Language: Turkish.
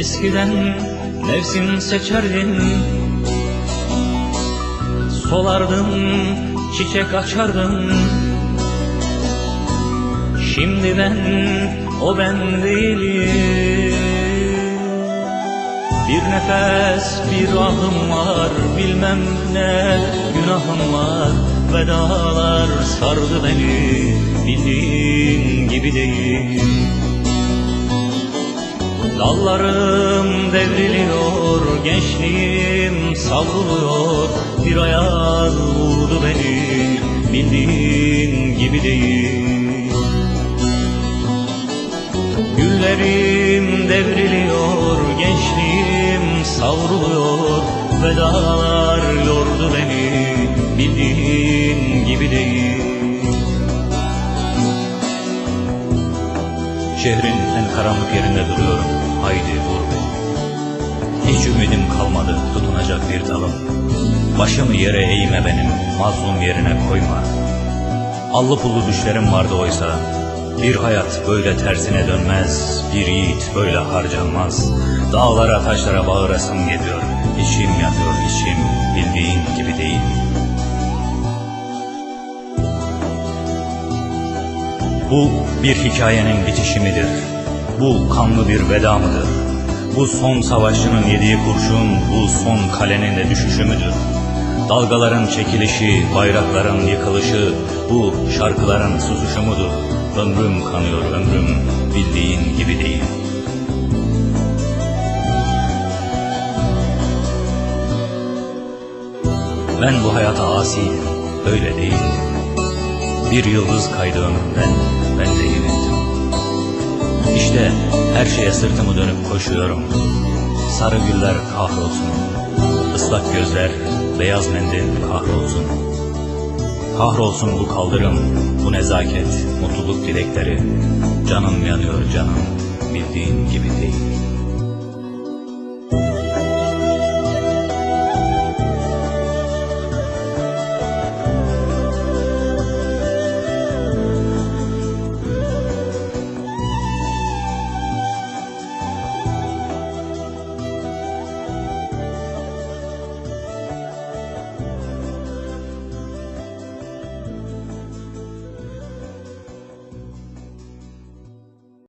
Eskiden mevsim seçerdin Solardım, çiçek açardım Şimdi ben, o ben değilim. Bir nefes, bir ahım var Bilmem ne günahım var. Vedalar sardı beni Bildiğin gibi değil Dallarım devriliyor, gençliğim savruluyor. Bir ayaz vurdu beni, bildiğin gibi değil. Güllerim devriliyor, gençliğim savruluyor. Vedalar yordu beni, bildiğin gibi değil Şehrin en karanlık yerinde duruyorum. Haydi vur beni. Hiç ümidim kalmadı tutunacak bir dalım. Başımı yere eğme benim, mazlum yerine koyma. Allı pullu düşlerim vardı oysa. Bir hayat böyle tersine dönmez, bir yiğit böyle harcanmaz. Dağlara taşlara bağırasım geliyor. İçim yanıyor içim, bildiğin gibi değil. Bu bir hikayenin bitişi midir? Bu kanlı bir veda mıdır? Bu son savaşçının yediği kurşun, bu son kalenin de düşüşü müdür? Dalgaların çekilişi, bayrakların yıkılışı, bu şarkıların susuşu mudur? Ömrüm kanıyor ömrüm, bildiğin gibi değil. Ben bu hayata asiyim, öyle değil. Bir yıldız kaydı ömrümden, ben de yenildim. İşte her şeye sırtımı dönüp koşuyorum. Sarı güller kahrolsun, ıslak gözler, beyaz mendil kahrolsun. Kahrolsun bu kaldırım, bu nezaket, mutluluk dilekleri. Canım yanıyor canım, bildiğin gibi değil.